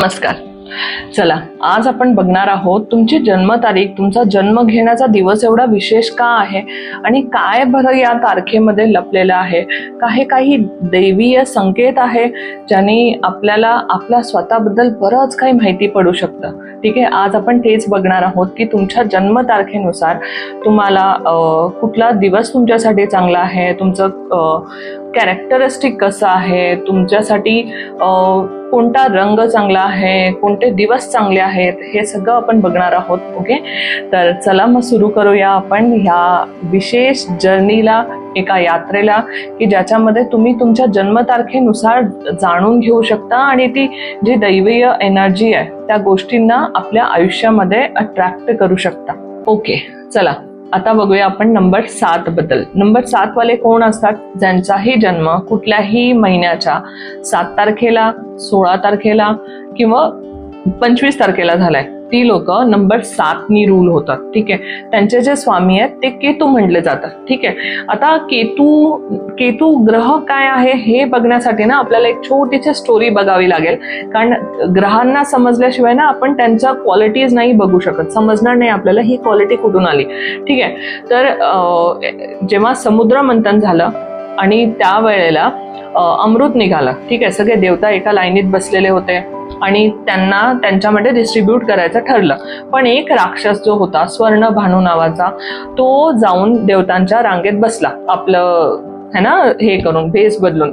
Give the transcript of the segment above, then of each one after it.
नमस्कार. चला आज आपण बघणार आहोत तुमची जन्मतारीख तुमचा जन्म घेण्याचा दिवस एवढा विशेष का आहे आणि काय बरं या तारखेमध्ये लपलेलं आहे? काही काही दैवीय संकेत आहे ज्याने आपल्याला आपल्या स्वतःबद्दल बरंच काही माहिती पडू शकतं. ठीक आहे आज आपण तेच बघणार आहोत की तुमच्या जन्मतारखेनुसार तुम्हाला कुठला दिवस तुमच्यासाठी चांगला आहे? तुमचं कॅरेक्टरिस्टिक कसं आहे? तुमच्यासाठी कोणता रंग चांगला आहे कोणते दिवस चांगले आहेत हे सगळं आपण बघणार आहोत ओके? तर चला मग सुरू करूया आपण ह्या विशेष जर्नीला एका यात्रेला की ज्याच्यामध्ये तुम्ही तुमच्या जन्मतारखेनुसार जाणून घेऊ शकता आणि ती जी दैवीय एनर्जी आहे त्या गोष्टींना आपल्या आयुष्यामध्ये अट्रॅक्ट करू शकता. ओके चला. आता बघूया आपण नंबर सात बद्दल. नंबर सात वाले कोण असतात? ज्यांचाही जन्म कुठल्याही महिन्याच्या सात तारखेला सोळा तारखेला किंवा पंचवीस तारखेला झालाय. ती लोक नंबर सातनी रूल होतात ठीक आहे? त्यांचे जे स्वामी आहेत ते केतू म्हणले जातात ठीक आहे? आता केतू केतू ग्रह काय आहे हे बघण्यासाठी ना आपल्याला एक छोटीशी स्टोरी बघावी लागेल. कारण ग्रहांना समजल्याशिवाय ना आपण त्यांच्या क्वालिटीज नाही बघू शकत. समजणार नाही आपल्याला ही क्वालिटी कुठून आली. ठीक आहे? तर जेव्हा समुद्र मंथन झालं आणि त्यावेळेला अमृत निघालं. ठीक आहे सगळे देवता एका लाईनीत बसलेले होते आणि त्यांना त्यांच्यामध्ये डिस्ट्रीब्यूट करायचं ठरलं. पण एक राक्षस जो होता स्वर्ण भानू नावाचा तो जाऊन देवतांच्या रांगेत बसला आपलं है ना हे करून भेस बदलून.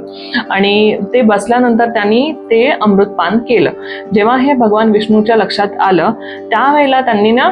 आणि ते बसल्यानंतर त्यांनी ते अमृतपान केलं. जेव्हा हे भगवान विष्णूच्या लक्षात आलं त्यावेळेला त्यांनी ना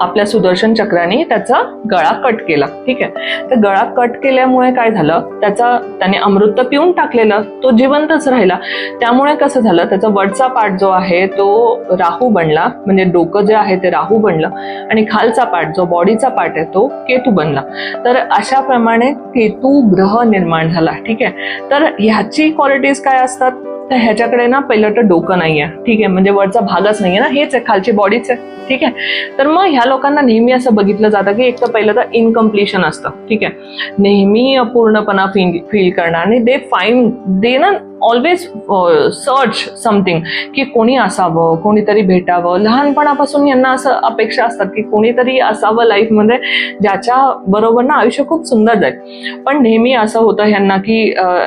आपल्या सुदर्शन चक्राने त्याचा गळा कट केला. ठीक आहे? तर गळा कट केल्यामुळे काय झालं? त्याचा त्याने अमृत पिऊन टाकलेलं तो जिवंतच राहिला. त्यामुळे कसं झालं? त्याचा वरचा पार्ट जो आहे तो राहू बनला. म्हणजे डोकं जे आहे ते राहू बनलं. आणि खालचा पार्ट जो बॉडीचा पार्ट आहे तो केतू बनला. तर अशा प्रमाणे केतू ग्रह निर्माण झाला. ठीक आहे? तर ह्याची क्वालिटीज काय असतात? तर ह्याच्याकडे ना पहिलं तर डोकं नाहीये. ठीक आहे म्हणजे वरचा भागच नाहीये ना हेच आहे खालची बॉडीच आहे. ठीक आहे? तर मग ह्या लोकांना नेहमी असं बघितलं जातं की एक तर पहिलं तर इनकम्प्लिशन असतं. ठीक आहे? नेहमी अपूर्णपणा फील फील करणार आणि दे फाईन दे ना ऑलवेज सर्च समथिंग की कोणी असावं कोणीतरी भेटावं. लहानपणापासून यांना असं अपेक्षा असतात की कोणीतरी असावं लाईफमध्ये ज्याच्या बरोबर ना आयुष्य खूप सुंदर जाईल. पण नेहमी असं होतं ह्यांना की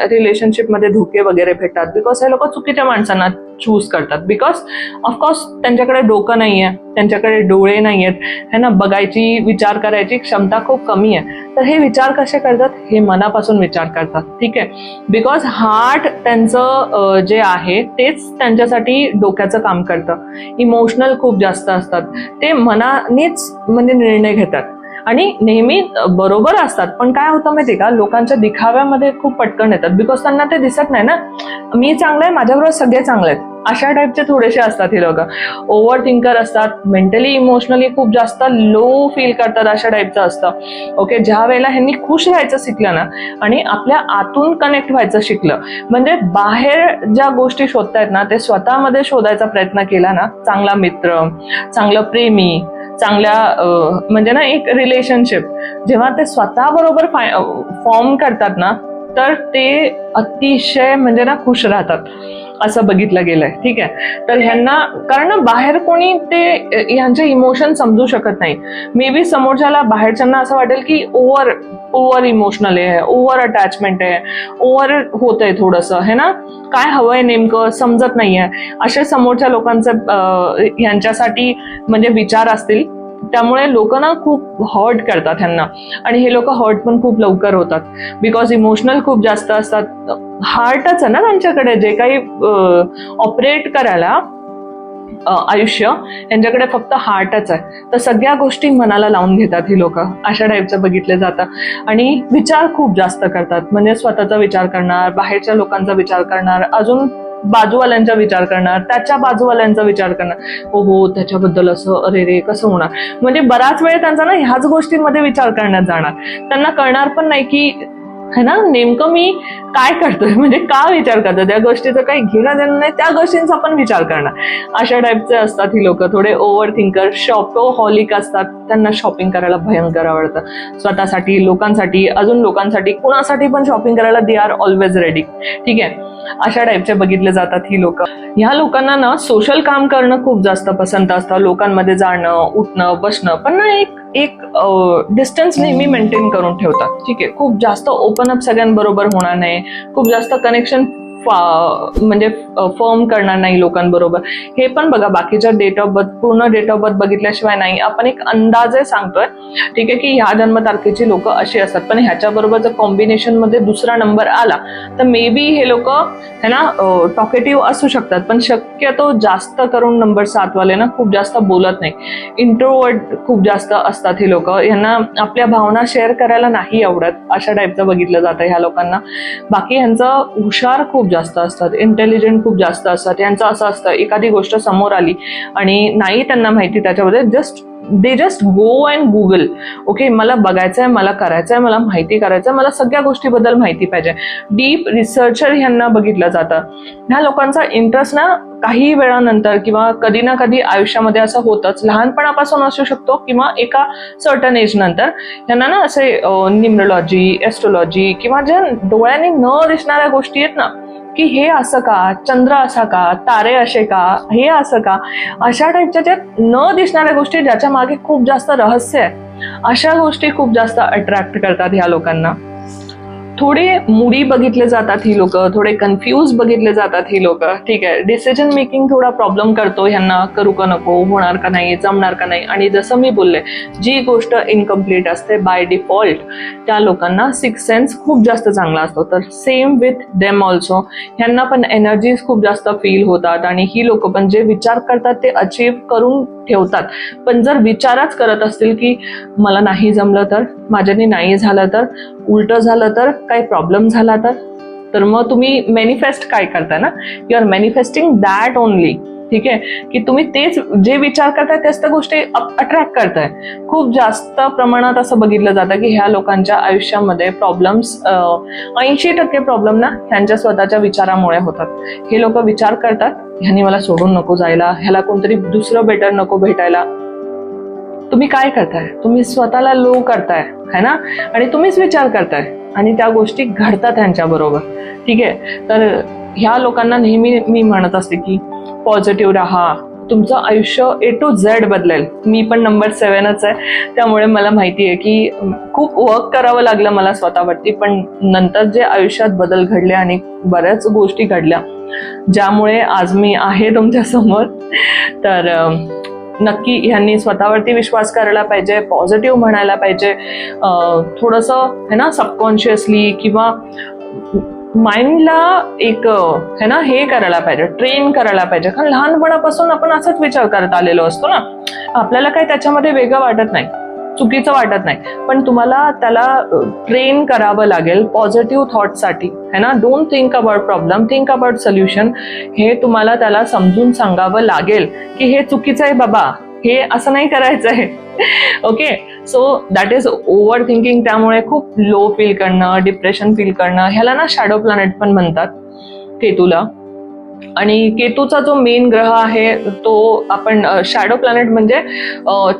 रिलेशनशिपमध्ये धोके वगैरे भेटतात. बिकॉज हे लोक चुकीच्या माणसांना चूज करतात. बिकॉज ऑफकोर्स त्यांच्याकडे डोकं नाही आहे त्यांच्याकडे डोळे नाही आहेत है ना? बघायची विचार करायची क्षमता खूप कमी आहे. तर हे विचार कसे करतात? हे मनापासून विचार करतात. ठीक आहे? बिकॉज हार्ट त्यांचं जे आहे तेच त्यांच्यासाठी डोक्याचं काम करतं. इमोशनल खूप जास्त असतात. ते मनानेच म्हणजे निर्णय घेतात. आणि नेहमी बरोबर असतात. पण काय होतं माहिती का? लोकांच्या दिखाव्यामध्ये खूप पटकन येतात. बिकॉज त्यांना ते दिसत नाही ना? मी चांगलं आहे माझ्याबरोबर सगळे चांगले आहेत. अशा टाईपचे थोडेसे असतात हे लोक. ओव्हर थिंकर असतात मेंटली इमोशनली खूप जास्त लो फील करतात अशा टाईपचं असतं. ओके ज्या वेळेला ह्यांनी खुश राहायचं शिकलं ना आणि आपल्या आतून कनेक्ट व्हायचं शिकलं म्हणजे बाहेर ज्या गोष्टी शोधतायत ना ते स्वतःमध्ये शोधायचा प्रयत्न केला ना चांगला मित्र चांगलं प्रेमी चांगल्या म्हणजे ना एक रिलेशनशिप जेव्हा ते स्वतः बरोबर फॉर्म करतात ना तर ते अतिशय म्हणजे ना खुश राहतात. असं बघितलं गेलंय. ठीक आहे? तर ह्यांना कारण बाहेर कोणी ते यांचे ह्यांचे इमोशन समजू शकत नाही. मे बी समोरच्याला बाहेरच्यांना असं वाटेल की ओव्हर ओव्हर इमोशनल आहे ओव्हर अटॅचमेंट आहे ओव्हर होत आहे थोडंसं है ना? काय हवंय नेमकं? समजत नाहीये. असे समोरच्या लोकांचे ह्यांच्यासाठी म्हणजे विचार असतील. त्यामुळे लोक ना खूप हर्ट करतात ह्यांना. आणि हे लोक हर्ट पण खूप लवकर होतात. बिकॉज इमोशनल खूप जास्त असतात. हार्टच आहे ना त्यांच्याकडे. जे काही ऑपरेट करायला आयुष्य यांच्याकडे फक्त हार्टच आहे. तर सगळ्या गोष्टी मनाला लावून घेतात ही लोक. अशा टाईपचं बघितले जातं. आणि विचार खूप जास्त करतात. म्हणजे स्वतःचा विचार करणार बाहेरच्या लोकांचा विचार करणार. अजून बाजूवाल्यांचा विचार करणार त्याच्या बाजूवाल्यांचा विचार करणार. हो हो त्याच्याबद्दल असं अरे रे कसं होणार? म्हणजे बराच वेळ त्यांचा ना ह्याच गोष्टींमध्ये विचार करण्यात जाणार. त्यांना कळणार पण नाही की है ना? नेमकं मी काय करतोय? म्हणजे का विचार करतोय? त्या गोष्टीचं काही घेणं देणं नाही त्या गोष्टींचा पण विचार करणार. अशा टाईपचे असतात ही लोक. थोडे ओव्हर थिंकर शॉपोहॉलिक असतात. त्यांना शॉपिंग करायला भयंकर आवडतं. स्वतःसाठी लोकांसाठी अजून लोकांसाठी कुणासाठी पण शॉपिंग करायला दे आर ऑलवेज रेडी ठीक आहे? अशा टाईपचे बघितले जातात ही लोक. ह्या लोकांना ना सोशल काम करणं खूप जास्त पसंत असतं. लोकांमध्ये जाणं उठणं बसणं. पण ना एक एक डिस्टन्स नेहमी मेंटेन करून ठेवतात. ठीक आहे? खूप जास्त ओपन अप सगळ्यांबरोबर होणार नाही. खूप जास्त कनेक्शन म्हणजे फर्म करणार नाही लोकांबरोबर. हे पण बघा बाकीच्या डेट ऑफ बर्थ पूर्ण डेट ऑफ बर्थ बघितल्याशिवाय नाही. आपण एक अंदाजे सांगतोय ठीक आहे की ह्या जन्मतारखेची लोक अशी असतात. पण ह्याच्याबरोबर जर कॉम्बिनेशनमध्ये दुसरा नंबर आला तर मे बी हे लोक है ना टॉकेटिव्ह असू शकतात. पण शक्यतो जास्त करून नंबर सातवाले ना खूप जास्त बोलत नाही. इंट्रोवर्ड खूप जास्त असतात हे लोक. यांना आपल्या भावना शेअर करायला नाही आवडत अशा टाईपचं बघितलं जातं ह्या लोकांना. बाकी ह्यांचं हुशार खूप जास्त असतात इंटेलिजंट खूप जास्त असतात. यांचं असं असतं एखादी गोष्ट समोर आली आणि नाही त्यांना माहिती त्याच्यामध्ये just they just go and Google okay मला बघायचं आहे मला करायचं आहे मला माहिती करायचं आहे मला सगळ्या गोष्टीबद्दल माहिती पाहिजे. डीप रिसर्चर ह्यांना बघितलं जातं. ह्या लोकांचा इंटरेस्ट ना काही वेळानंतर किंवा कधी ना कधी आयुष्यामध्ये असं होतच. लहानपणापासून असू शकतो किंवा एका सर्टन एज नंतर. ह्यांना ना असे न्युमरोलॉजी एस्ट्रोलॉजी किंवा ज्या डोळ्यांनी न दिसणाऱ्या गोष्टी आहेत ना की हे असं का? चंद्र असा का? तारे असे का? हे असं का? अशा टाईपच्या ज्या न दिसणाऱ्या गोष्टी ज्याच्या मागे खूप जास्त रहस्य आहे अशा गोष्टी खूप जास्त अट्रॅक्ट करतात ह्या लोकांना. थोडे मुडी बघितले जातात ही लोक थोडे कन्फ्यूज बघितले जातात ही लोक. ठीक आहे डिसिजन मेकिंग थोडा प्रॉब्लेम करतो ह्यांना करू का नको होणार का नाही जमणार का नाही. आणि जसं मी बोलले जी गोष्ट इनकम्प्लीट असते बाय डिफॉल्ट त्या लोकांना सिक्स सेन्स खूप जास्त चांगला असतो. तर सेम विथ देम ऑल्सो ह्यांना पण एनर्जीज खूप जास्त फील होतात आणि ही लोक पण जे विचार करतात ते अचीव करून ठेवतात. पण जर विचारच करत असतील की मला नाही जमलं तर माझ्याने नाही झालं तर उलट झालं तर काही प्रॉब्लेम झाला तर? तर मग तुम्ही मॅनिफेस्ट काय करताय ना? You are manifesting that only ठीक आहे? की तुम्ही तेच जे विचार करताय त्याच त्या गोष्टी अट्रॅक्ट करताय. खूप जास्त प्रमाणात असं बघितलं जातं की ह्या लोकांच्या आयुष्यामध्ये प्रॉब्लेम्स ऐंशी टक्के प्रॉब्लेम ना ह्यांच्या स्वतःच्या विचारामुळे होतात. हे लोक विचार करतात ह्यांनी मला सोडून नको जायला ह्याला कोणतरी दुसरं बेटर नको भेटायला. तुम्ही काय करताय? तुम्ही स्वतःला लो करताय है ना? आणि तुम्हीच विचार करताय. आणि त्या गोष्टी घडतात त्यांच्या बरोबर. ठीक आहे? तर ह्या लोकांना नेहमी मी म्हणत असते की पॉझिटिव्ह राहा. तुमचं आयुष्य ए टू झेड बदलेल. मी पण नंबर सेवनच आहे. त्यामुळे मला माहिती आहे की खूप वर्क करावं लागलं मला स्वतःवरती पण नंतर जे आयुष्यात बदल घडले आणि बऱ्याच गोष्टी घडल्या ज्यामुळे आज मी आहे तुमच्यासमोर तर नक्की ह्यांनी स्वतःवरती विश्वास करायला पाहिजे पॉझिटिव्ह म्हणायला पाहिजे. थोडंसं है ना सबकॉन्शियसली किंवा माइंडला एक है ना हे करायला पाहिजे ट्रेन करायला पाहिजे. कारण लहानपणापासून आपण असंच विचार करत आलेलो असतो ना. आपल्याला काही त्याच्यामध्ये वेगळं वाटत नाही. चुकीचं वाटत नाही. पण तुम्हाला त्याला ट्रेन करावं लागेल पॉझिटिव्ह थॉटसाठी है ना? Don't think about problem think about solution हे तुम्हाला त्याला समजून सांगावं लागेल की हे चुकीचं आहे बाबा. हे असं नाही करायचं आहे. Okay so that is over thinking त्यामुळे खूप लो फील करणं डिप्रेशन फील करणं ह्याला ना शॅडो प्लॅनेट पण म्हणतात केतूला. आणि केतूचा जो मेन ग्रह आहे तो आपण शॅडो प्लॅनेट म्हणजे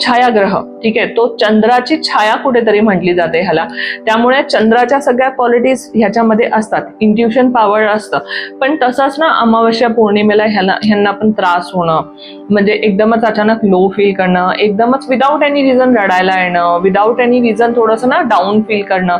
छायाग्रह. ठीक आहे? तो चंद्राची छाया कुठेतरी म्हटली जाते ह्याला. त्यामुळे चंद्राच्या सगळ्या क्वालिटीज ह्याच्यामध्ये असतात. इंट्युशन पॉवर असतं. पण तसंच ना अमावस्या पौर्णिमेला ह्याला ह्यांना पण त्रास होणं. म्हणजे एकदमच अचानक लो फील करणं. एकदमच विदाऊट एनी रिझन रडायला येणं. विदाऊट एनी रिझन थोडंसं ना डाऊन फील करणं.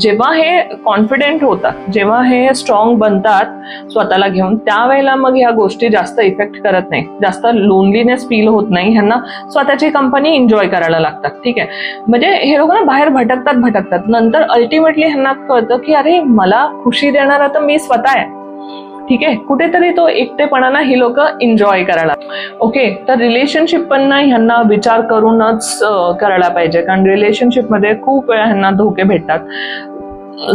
जेव्हा हे कॉन्फिडेंट होतात जेव्हा हे स्ट्रॉंग बनतात स्वतःला घेऊन त्यावेळेला मग ह्या गोष्टी जास्त इफेक्ट करत नाही. जास्त लोनलीनेस फील होत नाही. ह्यांना स्वतःची कंपनी एन्जॉय करायला लागतात. ठीक आहे? म्हणजे हे लोक ना बाहेर भटकतात भटकतात. नंतर अल्टिमेटली ह्यांना कळतं की अरे मला खुशी देणारा तर मी स्वतः आहे. ठीक आहे? कुठेतरी तो एकटेपणाना ही लोक एन्जॉय करायला ओके तर रिलेशनशिप पण ना ह्यांना विचार करूनच करायला पाहिजे. कारण रिलेशनशिपमध्ये खूप वेळा ह्यांना धोके भेटतात.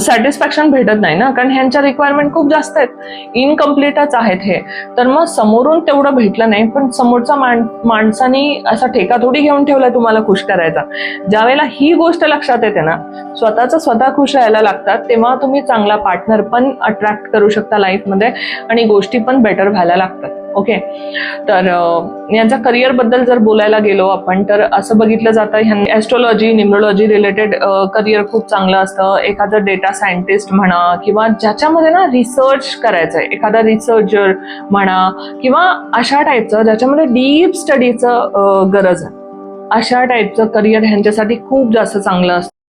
सॅटिस्फॅक्शन भेटत नाही ना? कारण ह्यांच्या रिक्वायरमेंट खूप जास्त आहेत. इनकम्प्लीटच आहेत हे. तर मग समोरून तेवढं भेटलं नाही पण समोरचा माण माणसानी असा ठेका थोडी घेऊन ठेवलाय तुम्हाला खुश करायचा. ज्यावेळेला ही गोष्ट लक्षात येते ना स्वतःचं स्वतः खुश राहायला लागतात तेव्हा तुम्ही चांगला पार्टनर पण अट्रॅक्ट करू शकता लाईफमध्ये आणि गोष्टी पण बेटर व्हायला लागतात. ओके तर यांचा यांच्या करिअरबद्दल जर बोलायला गेलो आपण तर असं बघितलं जातं ह्यांनी ॲस्ट्रॉलॉजी न्युमरोलॉजी रिलेटेड करिअर खूप चांगलं असतं. एखादं डेटा सायंटिस्ट म्हणा किंवा ज्याच्यामध्ये ना रिसर्च करायचं आहे एखादा रिसर्चर म्हणा किंवा अशा टाईपचं ज्याच्यामध्ये डीप स्टडीचं गरज आहे. अशा टाईपचं करिअर ह्यांच्यासाठी खूप जास्त चांगलं असतं.